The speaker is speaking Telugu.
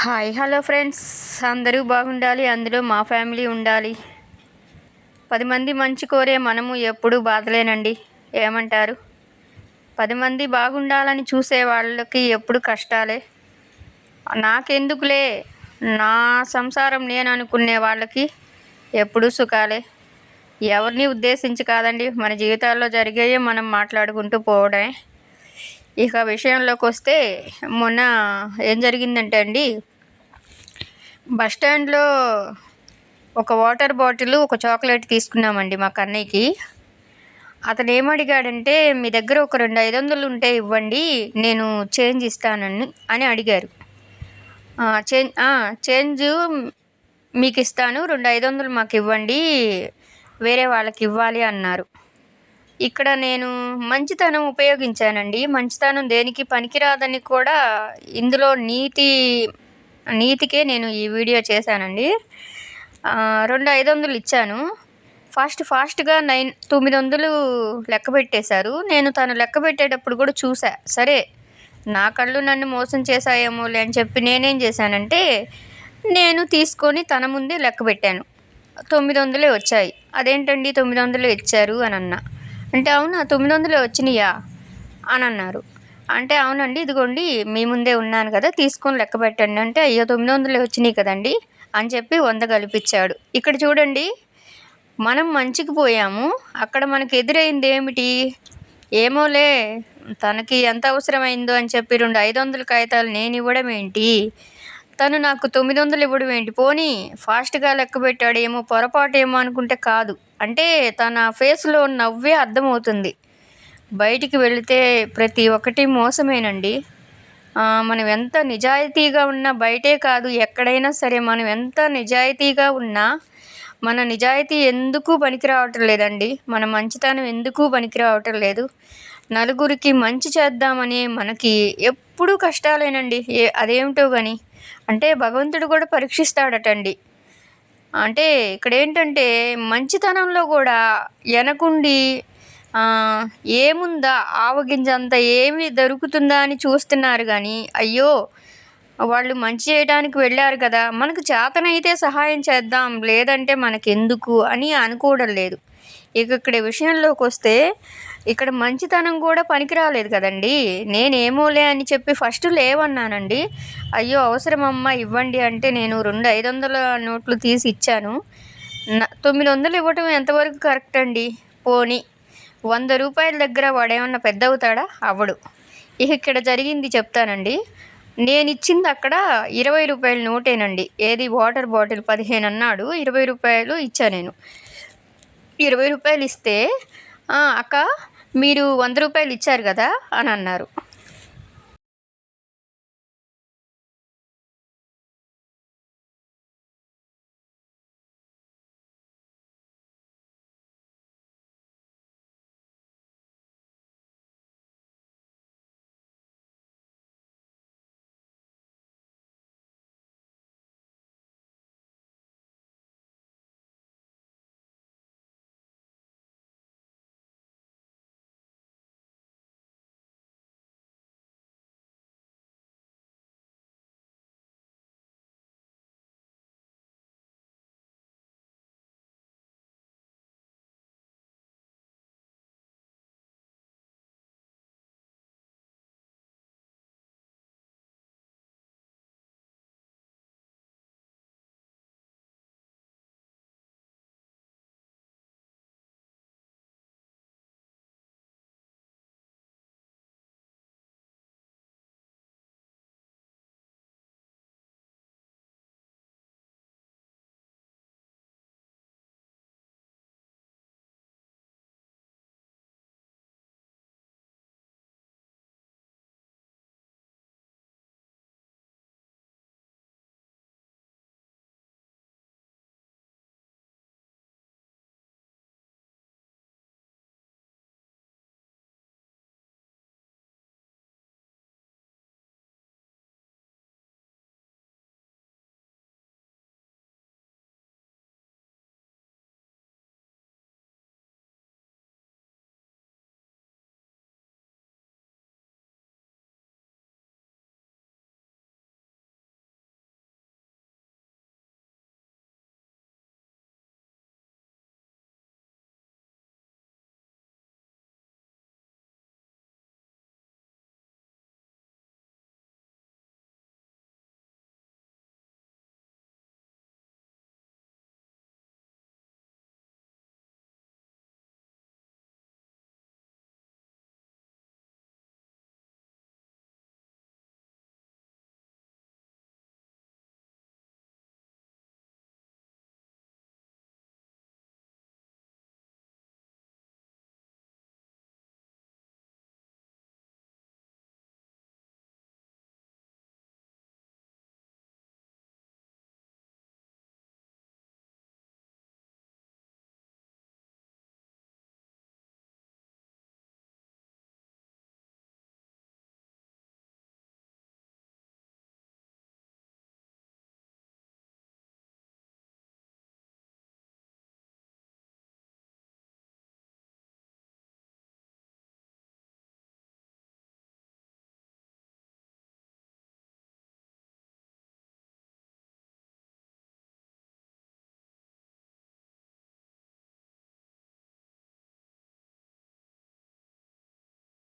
హాయ్ హలో ఫ్రెండ్స్ అందరూ బాగుండాలి అందులో మా ఫ్యామిలీ ఉండాలి. పది మంది మంచి కోరే మనము ఎప్పుడూ బాధలేనండి. ఏమంటారు? పది మంది బాగుండాలని చూసే వాళ్ళకి ఎప్పుడు కష్టాలే? నాకెందుకులే? నా సంసారం నేను అనుకునే వాళ్ళకి ఎప్పుడూ సుఖాలే? ఎవరిని ఉద్దేశించి కాదండి మన జీవితాల్లో జరిగేవి మనం మాట్లాడుకుంటూ పోవడమే. ఇక విషయంలోకి వస్తే మొన్న ఏం జరిగిందంటే అండి బస్ స్టాండ్లో ఒక వాటర్ బాటిల్ ఒక చాక్లెట్ తీసుకున్నామండి మా కన్నయ్యకి. అతను ఏమడిగాడంటే మీ దగ్గర ఒక రెండు ఐదు వందలు ఉంటే ఇవ్వండి నేను చేంజ్ ఇస్తానని అని అడిగారు. చేంజ్ చేంజ్ మీకు ఇస్తాను రెండు ఐదు వందలు మాకు ఇవ్వండి వేరే వాళ్ళకి ఇవ్వాలి అన్నారు. ఇక్కడ నేను మంచితనం ఉపయోగించానండి. మంచితనం దేనికి పనికిరాదని కూడా ఇందులో నీతి నీతికే నేను ఈ వీడియో చేశానండి. రెండు ఐదు వందలు ఇచ్చాను. ఫాస్ట్ ఫాస్ట్గా నైన్ తొమ్మిది వందలు లెక్క పెట్టేశారు. నేను తను లెక్క పెట్టేటప్పుడు కూడా చూసా సరే నా కళ్ళు నన్ను మోసం చేశాయేమో అని చెప్పి నేనేం చేశానంటే నేను తీసుకొని తన ముందే లెక్క పెట్టాను. తొమ్మిది వందలే వచ్చాయి. అదేంటండి తొమ్మిది వందలు ఇచ్చారు అని అన్నా. అంటే అవునా తొమ్మిది వందలే వచ్చినాయా? అని అన్నారు. అంటే అవునండి ఇదిగోండి మీ ముందే ఉన్నాను కదా తీసుకొని లెక్క పెట్టండి. అంటే అయ్యో తొమ్మిది వందలే వచ్చినాయి కదండి అని చెప్పి వంద కల్పించాడు ఇక్కడ చూడండి మనం మంచికి పోయాము అక్కడ మనకు ఎదురైంది ఏమిటి? ఏమోలే తనకి ఎంత అవసరమైందో అని చెప్పి రెండు ఐదు వందల కాగితాలు నేను ఇవ్వడం ఏంటి? తను నాకు తొమ్మిది వందలు ఇవ్వడం ఏంటి పోనీ ఫాస్ట్గా లెక్క పెట్టాడేమో పొరపాటు ఏమో అనుకుంటే కాదు. అంటే తన ఫేస్లో నవ్వే అర్థమవుతుంది. బయటికి వెళితే ప్రతి ఒక్కటి మోసమేనండి. మనం ఎంత నిజాయితీగా ఉన్నా బయటే కాదు ఎక్కడైనా సరే మనం ఎంత నిజాయితీగా ఉన్నా మన నిజాయితీ ఎందుకు పనికి రావటం లేదండి? మన మంచితనం ఎందుకు పనికి రావటం లేదు? నలుగురికి మంచి చేద్దామని మనకి ఎప్పుడూ కష్టాలేనండి. ఏ అదేమిటో కానీ అంటే భగవంతుడు కూడా పరీక్షిస్తాడటండి. అంటే ఇక్కడ ఏంటంటే మంచితనంలో కూడా వెనకుండి ఏముందా ఆవగింజ అంత ఏమి దొరుకుతుందా అని చూస్తున్నారు కానీ అయ్యో వాళ్ళు మంచి చేయడానికి వెళ్ళారు కదా మనకు చేతనైతే సహాయం చేద్దాం లేదంటే మనకెందుకు అని అనుకోవడం లేదు. ఇక ఇక్కడ విషయంలోకి వస్తే ఇక్కడ మంచితనం కూడా పనికి రాలేదు కదండి. నేనేమోలే అని చెప్పి ఫస్ట్ లేవన్నానండి. అయ్యో అవసరమమ్మా ఇవ్వండి అంటే నేను రెండు ఐదు వందల నోట్లు తీసి ఇచ్చాను. తొమ్మిది వందలు ఇవ్వటం ఎంతవరకు కరెక్ట్ అండి? పోనీ వంద రూపాయల దగ్గర వాడేమన్నా పెద్ద అవుతాడా అవడు ఇక ఇక్కడ జరిగింది చెప్తానండి. నేను ఇచ్చింది అక్కడ ఇరవై రూపాయల నోటేనండి. ఏది వాటర్ బాటిల్ పదిహేను అన్నాడు ఇరవై రూపాయలు ఇచ్చా నేను ఇరవై రూపాయలు ఇస్తే అక్క మీరు వంద రూపాయలు ఇచ్చారు కదా అని అన్నారు.